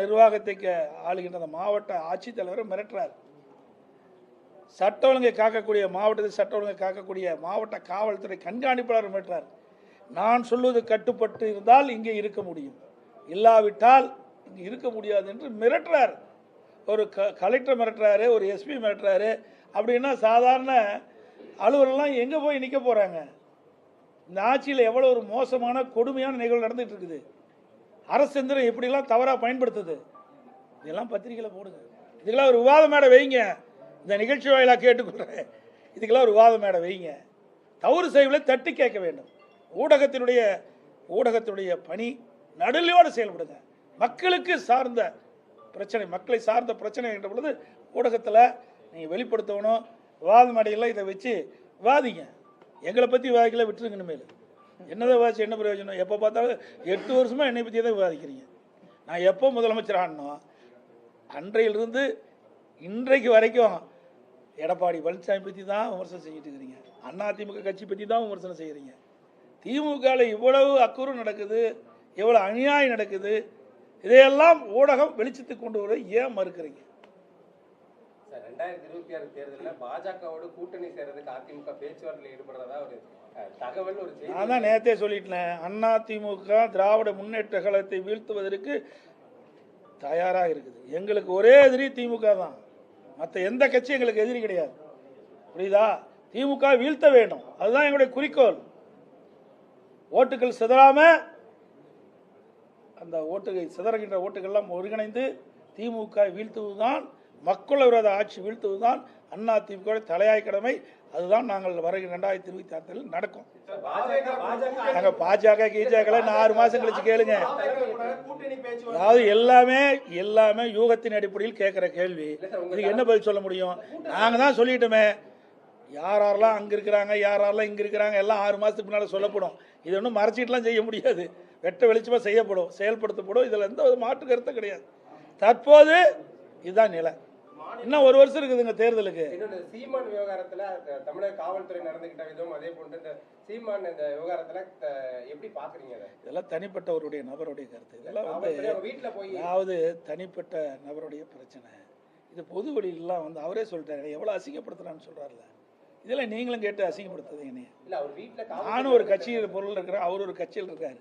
நிர்வாகத்தை ஆளுகின்ற அந்த மாவட்ட ஆட்சித்தலைவர் மிரட்டுறார். சட்ட ஒழுங்கை காக்கக்கூடிய மாவட்டத்தில் சட்ட ஒழுங்கை காக்கக்கூடிய மாவட்ட காவல்துறை கண்காணிப்பாளர் மிரட்டுறார். நான் சொல்வது கட்டுப்பட்டு இருந்தால் இங்கே இருக்க முடியும். இல்லாவிட்டால் இங்கே இருக்க முடியாது என்று மிரட்டுறார். ஒரு க கலெக்டர் மிரட்டுறாரு ஒரு எஸ்பி மிரட்டுறாரு. அப்படின்னா சாதாரண அலுவலர்லாம் எங்கே போய் நிற்க போகிறாங்க இந்த ஆட்சியில் எவ்வளோ ஒரு மோசமான கொடுமையான நிகழ்வு நடந்துகிட்டு இருக்குது. அரசு எந்திரம் எப்படிலாம் தவறாக பயன்படுத்துது? இதெல்லாம் பத்திரிக்கையில் போடுங்க. இதுக்கெல்லாம் ஒரு விவாத மேடை வைங்க. இந்த நிகழ்ச்சி வாயிலாக கேட்டுக்கொள்கிறேன் இதுக்கெல்லாம் ஒரு விவாத மேடை வைங்க. தவறு செய்வதை தட்டி கேட்க வேண்டும். ஊடகத்தினுடைய ஊடகத்தினுடைய பணி நடுநிலையோடு செயல்படுங்க. மக்களுக்கு சார்ந்த பிரச்சனை மக்களை சார்ந்த பிரச்சனை என்ற பொழுது ஊடகத்தில் நீங்கள் வெளிப்படுத்தணும். விவாத மேடையில் இதை வச்சு விவாதிங்க. எங்களை பற்றி விவாதிக்கல விட்டுருங்க இனிமேல். என்னதான் விவாதிச்சு என்ன பிரயோஜனம்? எப்போ பார்த்தாலும் எட்டு வருஷமாக என்னை பற்றி தான் விவாதிக்கிறீங்க. நான் எப்போ முதலமைச்சர் ஆனோ அன்றையிலிருந்து இன்றைக்கு வரைக்கும் எடப்பாடி பழனிசாமி பற்றி தான் விமர்சனம் செஞ்சுட்டு இருக்கிறீங்க. அண்ணா திமுக கட்சி பற்றி தான் விமர்சனம் செய்கிறீங்க திமுகவில் இவ்வளவு அக்குறு நடக்குது இவ்வளோ அநியாயம் நடக்குது இதையெல்லாம் ஊடகம் வெளிச்சத்துக்கு கொண்டு வர ஏன் மறுக்கிறீங்க? சார் ரெண்டாயிரத்தி இருபத்தி ஆறு தேர்தலில் பாஜகவோட கூட்டணி சேர்றதுக்கு அதிமுக பேச்சுவார்த்தையில் ஈடுபடுறதா ஒரு நான் தான் நேரத்தே சொல்லிட்டேன் அண்ணா திமுக திராவிட முன்னேற்ற கழகத்தை வீழ்த்துவதற்கு தயாராக இருக்குது. எங்களுக்கு ஒரே எதிரி திமுக தான். மற்ற எந்த கட்சியும் எங்களுக்கு எதிரி கிடையாது. புரியுதா? திமுக வீழ்த்த வேண்டும். அதுதான் எங்களுடைய குறிக்கோள். ஓட்டுகள் சிதறாம அந்த ஓட்டுகள் சிதறுகின்ற ஓட்டுகள்லாம் ஒருங்கிணைந்து திமுக வீழ்த்துவதுதான் மக்கள் விரோத ஆட்சி வீழ்த்துவதுதான் அண்ணா திமுக தலையாய் கடமை அதுதான் நாங்கள் வருகிற ரெண்டாயிரத்தி இருபத்தி ஆறில் நடக்கும். பாஜக பாஜக நாங்கள் பாஜக கீஜாக்களை நான் ஆறு மாதம் கழிச்சு கேளுங்க. அதாவது எல்லாமே எல்லாமே யூகத்தின் அடிப்படையில் கேட்குற கேள்வி. இதுக்கு என்ன பதில் சொல்ல முடியும்? நாங்கள் தான் சொல்லிட்டோமே. யார் யாரெல்லாம் அங்கே இருக்கிறாங்க யார் யாரெல்லாம் இங்கே இருக்கிறாங்க எல்லாம் ஆறு மாதத்துக்கு முன்னால் சொல்லப்படும். இது ஒன்றும் மறைச்சிட்டுலாம் செய்ய முடியாது. வெட்ட வெளிச்சமாக செய்யப்படும் செயல்படுத்தப்படும். இதில் எந்த ஒரு மாற்று கருத்தும் கிடையாது. தற்போது இதுதான் நிலை. இன்னும் ஒரு வருஷம் இருக்குதுங்க தேர்தலுக்கு. இன்னொன்று சீமான் விவகாரத்துல தமிழக காவல்துறை நடந்துகிட்ட விதம் அதே போன்று இந்த சீமான் இந்த விவகாரத்துல எப்படி பாக்குறீங்க அதை? இதெல்லாம் தனிப்பட்டவருடைய நபருடைய கருத்து. இதெல்லாம் வந்து வீட்டுல போய் அதாவது தனிப்பட்ட நபருடைய பிரச்சனை. இது பொது வழியிலலாம் வந்து அவரே சொல்லிட்டாரு. எவ்வளோ அசிங்கப்படுத்துறான்னு சொல்கிறாருல இதெல்லாம் நீங்களும் கேட்டு அசிங்கப்படுத்துதீங்க நீ இல்ல அவர் வீட்டுல நானும் ஒரு கட்சியில் பொருள் இருக்கிறேன் அவர் ஒரு கட்சியில் இருக்காரு.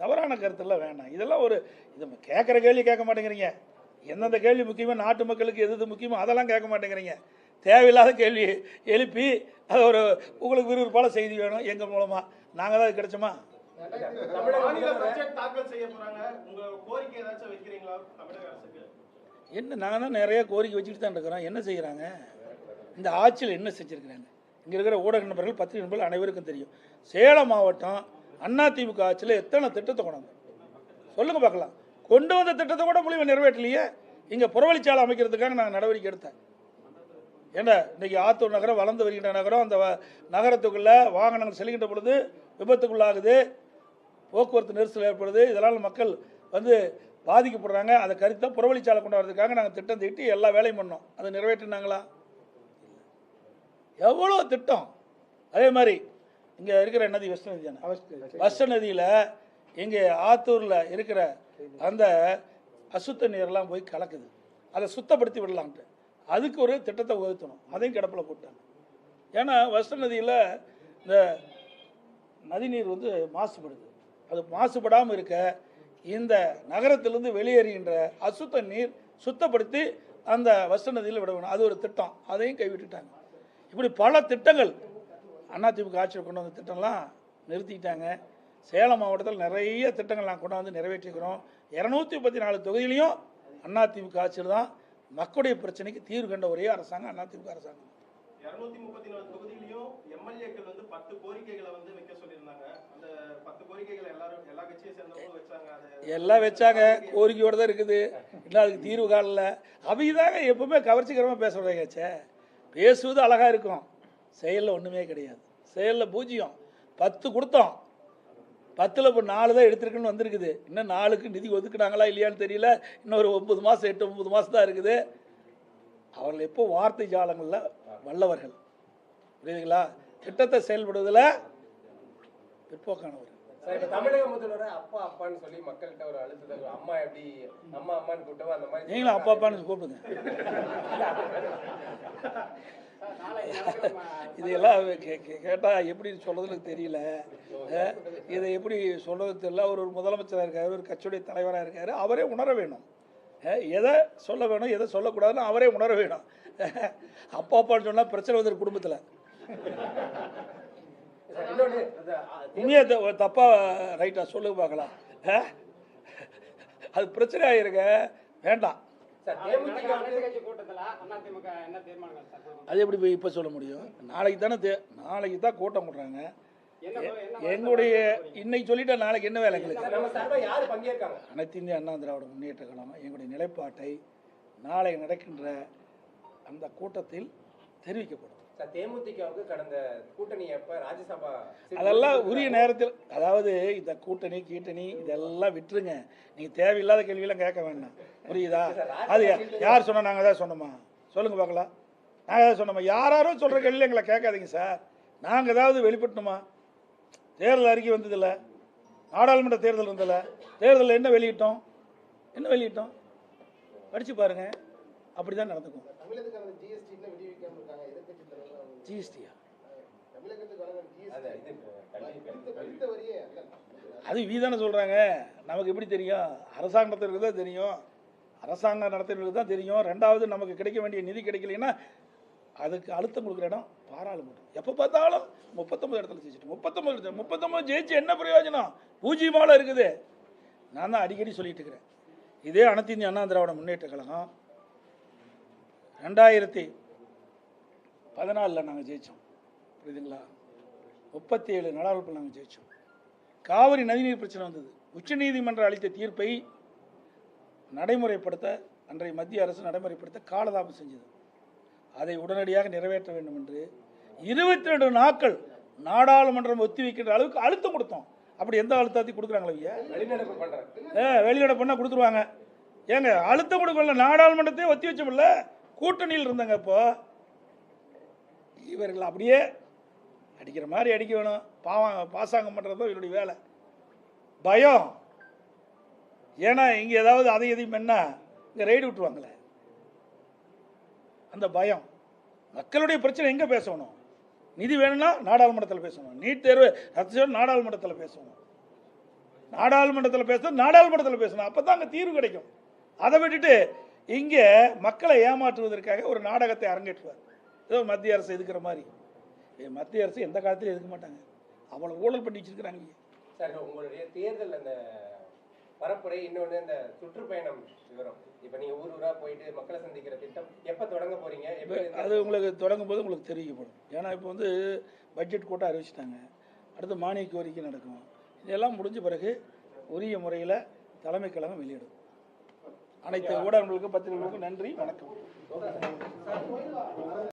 தவறான கருத்தெல்லாம் வேணாம். இதெல்லாம் ஒரு இது கேட்குற கேள்வி கேட்க மாட்டேங்கிறீங்க. எந்தெந்த கேள்வி முக்கியமோ நாட்டு மக்களுக்கு எது எது முக்கியமோ அதெல்லாம் கேட்க மாட்டேங்கிறீங்க. தேவையில்லாத கேள்வி எழுப்பி அது ஒரு உங்களுக்கு விறுவிறுப்பான செய்தி வேணும் எங்கள் மூலமாக நாங்கள் தான் அது கிடைச்சோமா? செய்ய கோரிக்கை வைக்கிறீங்களா என்ன நாங்கள் தான் நிறைய கோரிக்கை வச்சுட்டு தான் இருக்கிறோம். என்ன செய்கிறாங்க இந்த ஆட்சியில் என்ன செஞ்சுருக்கிறாங்க? இங்கே இருக்கிற ஊடக நண்பர்கள் பத்திரிகை நண்பர்கள் அனைவருக்கும் தெரியும். சேலம் மாவட்டம் அதிமுக ஆட்சியில் எத்தனை திட்டத்தை கொண்டாங்க? சொல்லுங்கள் பார்க்கலாம். கொண்டு வந்த திட்டத்தை கூட மூலியமா நிறைவேற்றலையே. இங்கே புறவழிச்சாலை அமைக்கிறதுக்காக நாங்கள் நடவடிக்கை எடுத்தேன். ஏன்னா இன்னைக்கு ஆத்தூர் நகரம் வளர்ந்து வருகின்ற நகரம் அந்த நகரத்துக்குள்ள வாகனங்கள் செல்கின்ற பொழுது விபத்துக்குள்ளாகுது போக்குவரத்து நெரிசல் ஏற்படுது இதனால் மக்கள் வந்து பாதிக்கப்படுறாங்க. அதை கருத்தை புறவழிச்சாலை கொண்டு வரதுக்காக நாங்கள் திட்டம் தீட்டி எல்லா வேலையும் பண்ணோம். அதை நிறைவேற்றினாங்களா? எவ்வளோ திட்டம்? அதே மாதிரி இங்கே இருக்கிற நதி வெஸ்ட் நதி. தானே வெஸ்ட் நதியில் இங்கே ஆத்தூரில் இருக்கிற அந்த அசுத்த நீரெல்லாம் போய் கலக்குது. அதை சுத்தப்படுத்தி விடலான்ட்டு அதுக்கு ஒரு திட்டத்தை உயர்த்தணும். அதையும் கிடப்பில் போட்டாங்க. ஏன்னா வஸ்த நதியில் இந்த நதிநீர் வந்து மாசுபடுது. அது மாசுபடாமல் இருக்க இந்த நகரத்திலிருந்து வெளியேறுகின்ற அசுத்த நீர் சுத்தப்படுத்தி அந்த வஸ்த நதியில் விட வேணும். அது ஒரு திட்டம். அதையும் கைவிட்டுட்டாங்க. இப்படி பல திட்டங்கள் அதிமுக ஆட்சியில் கொண்டு வந்த திட்டம்லாம் நிறுத்திக்கிட்டாங்க. சேலம் மாவட்டத்தில் நிறைய திட்டங்கள் நான் கொண்டு வந்து நிறைவேற்றிக்கிறோம் இரநூத்தி முப்பத்தி நாலு தொகுதியிலையும் அதிமுக ஆட்சியில் தான் மக்களுடைய பிரச்சனைக்கு தீர்வு கண்ட ஒரே அரசாங்கம் அதிமுக அரசாங்கம். இருநூத்தி முப்பத்தி நாலு தொகுதியிலையும் எம்எல்ஏக்கள் வந்து பத்து கோரிக்கைகளை வந்து வைக்க சொல்லியிருந்தாங்க. அந்த பத்து கோரிக்கைகளை எல்லாரும் எல்லா கட்சியை சேர்ந்தவங்களும் வச்சாங்க. எல்லாம் வச்சாங்க. கோரிக்கையோட தான் இருக்குது. இன்னும் அதுக்கு தீர்வு காணல. அவங்க தாங்க எப்பவுமே கவர்ச்சிகரமாக பேசுகிறதாங்கச்சே பேசுவது அழகாக இருக்கும். செயலில் ஒன்றுமே கிடையாது. செயலில் பூஜ்ஜியம். பத்து கொடுத்தோம். பத்தில் இப்போ நாலு தான் எடுத்திருக்குன்னு வந்திருக்குது. இன்னும் நாலுக்கு நிதி ஒதுக்குனாங்களா இல்லையான்னு தெரியல. இன்னொரு ஒன்பது மாதம் எட்டு ஒன்பது மாதம் தான் இருக்குது. அவர்கள் எப்போ வார்த்தை ஜாலங்களில் வல்லவர்கள்? புரியுதுங்களா? திட்டத்தை செயல்படுவதில் பிற்போக்கானவர். சார் இப்ப தமிழக முதல்வரை அப்பா அப்பான்னு சொல்லி மக்கள்கிட்ட ஒரு அழுத்தத்தை அம்மா எப்படி அம்மா அம்மான்னு கூட்டவோ அந்த மாதிரி நீங்களும் அப்பா அப்பான்னு கூப்பிடுங்க. இதெல்லாம் கே- கே- கேட்டா எப்படி சொல்றதுன்னு எனக்கு தெரியல. இதை எப்படி சொல்றது தெரியல. அவர் ஒரு முதலமைச்சராக இருக்காரு ஒரு கட்சியுடைய தலைவராக இருக்காரு. அவரே உணர வேணும். எதை சொல்ல வேணும் எதை சொல்லக்கூடாதுன்னு அவரே உணர வேணும். அப்பா அப்பான்னு சொன்னா பிரச்சனை வந்துரு குடும்பத்தில். உண்மையா த- தப்பா ரைட்டா சொல்லுங்க பார்க்கலாம்? அது பிரச்சனை ஆயிருங்க வேண்டாம். அது எப்படி போய் இப்போ சொல்ல முடியும்? நாளைக்கு தானே தே நாளைக்கு தான் கூட்டம் போடுறாங்க எங்களுடைய இன்னைக்கு சொல்லிட்டா நாளைக்கு என்ன வேலை அனைத்து இந்திய அண்ணா திராவிட முன்னேற்ற கழகம் எங்களுடைய நிலைப்பாட்டை நாளை நடக்கின்ற அந்த கூட்டத்தில் தெரிவிக்கப்படும். சார் தேமுதிகவுக்கு கடந்த கூட்டணி அப்ப ராஜ்யசபா சீட் அதெல்லாம். உரிய நேரத்தில் அதாவது இந்த கூட்டணி கீட்டணி இதெல்லாம் விட்டுருங்க. நீங்கள் தேவையில்லாத கேள்வியெல்லாம் கேட்க வேண்டாம். புரியுதா? அது யார் சொன்னா நாங்கள் தான் சொன்னோமா? சொல்லுங்க பார்க்கலாம். நாங்கள் தான் சொன்னோமா? யாராரோ சொல்கிற கேள்வியில் எங்களை கேட்காதீங்க சார். நாங்கள் ஏதாவது வெளிப்பட்டணுமா தேர்தல் அறிக்கை வந்ததில்ல. நாடாளுமன்ற தேர்தல் வந்ததில்ல. தேர்தலில் என்ன வெளியிட்டோம்? என்ன வெளியிட்டோம்? படித்து பாருங்க. அப்படி தான் நடந்துக்கும் ஜிஎஸ்டியா? அது வீ தானே சொல்கிறாங்க நமக்கு எப்படி தெரியும்? அரசாங்கத்திற்கு தான் தெரியும். அரசாங்கம் நடத்துறவங்களுக்கு தான் தெரியும். ரெண்டாவது நமக்கு கிடைக்க வேண்டிய நிதி கிடைக்கலைன்னா அதுக்கு அழுத்தம் கொடுக்குற இடம் பாராளுமன்றம். எப்போ பார்த்தாலும் முப்பத்தொம்பது இடத்துல ஜெயிச்சிட்டு முப்பத்தொம்பது இடத்துல முப்பத்தொம்பது ஜெயிச்சு என்ன பிரயோஜனம்? பூஜ்ஜியமால இருக்குது. நான் தான் அடிக்கடி சொல்லிட்டு இருக்கிறேன். இதே அனைத்து இந்திய அண்ணா திராவிட முன்னேற்ற கழகம் ரெண்டாயிரத்தி பதினாலில் நாங்கள் ஜெயித்தோம் புரியுதுங்களா? முப்பத்தி ஏழு நாடாளுமன்ற நாங்கள் ஜெயித்தோம் காவிரி நதிநீர் பிரச்சனை வந்தது. உச்சநீதிமன்றம் அளித்த தீர்ப்பை நடைமுறைப்படுத்த அன்றைய மத்திய அரசு நடைமுறைப்படுத்த காலதாமம் செஞ்சது. அதை உடனடியாக நிறைவேற்ற வேண்டும் என்று இருபத்தி ரெண்டு நாட்கள் நாடாளுமன்றம் ஒத்தி வைக்கின்ற அளவுக்கு அழுத்தம் கொடுத்தோம். அப்படி எந்த அழுத்தத்தையும் கொடுக்குறாங்களா ஐயா வெளிநடப்பு ஏ வெளியிட பண்ணால் கொடுத்துருவாங்க. ஏங்க அழுத்தம் கொடுக்கல நாடாளுமன்றத்தையே ஒத்தி வச்சோம்ல? கூட்டணியில் இருந்தாங்க இப்போ. இவர்கள் அப்படியே அடிக்கிற மாதிரி அடிக்க வேணும். பாவம் பாசாங்கம் பண்ணுறதோ இவருடைய வேலை. பயம். ஏன்னா இங்கே ஏதாவது அதை எதையும் என்ன? இங்கே ரைடு விட்டுருவாங்களே. அந்த பயம். மக்களுடைய பிரச்சனை எங்கே பேசணும்? நிதி வேணும்னா நாடாளுமன்றத்தில் பேசணும். நீட் தேர்வு ரத்து நாடாளுமன்றத்தில் பேசணும். நாடாளுமன்றத்தில் பேசணும் நாடாளுமன்றத்தில் பேசணும். அப்போ தான் அங்கே தீர்வு கிடைக்கும். அதை விட்டுட்டு இங்கே மக்களை ஏமாற்றுவதற்காக ஒரு நாடகத்தை அரங்கேற்றுவார். ஏதோ மத்திய அரசு எதுக்குற மாதிரி. மத்திய அரசு எந்த காலத்திலும் எதுக்க மாட்டாங்க. அவ்வளோ ஊழல் பண்ணி வச்சிருக்கிறாங்க. சார் உங்களுடைய தேர்தல் அந்த பரப்புரை இன்னொன்னு இந்த சுற்றுப்பயணம் விவரம். இப்ப நீங்க ஊர் ஊரா போயிட்டு மக்களை சந்திக்கிற திட்டம் எப்ப தொடங்க இந்த- அது உங்களுக்கு தொடங்கும் போது உங்களுக்கு தெரிவிக்கப்படும். ஏன்னா இப்போ வந்து பட்ஜெட் கூட்டம் அறிவிச்சிட்டாங்க. அடுத்து மானிய கோரிக்கை நடக்கும். இதெல்லாம் முடிஞ்ச பிறகு உரிய முறையில் தலைமை கழகம் வெளியிடும். அனைத்து ஊடகங்களுக்கும் பத்திரிகைகளுக்கும் நன்றி வணக்கம்.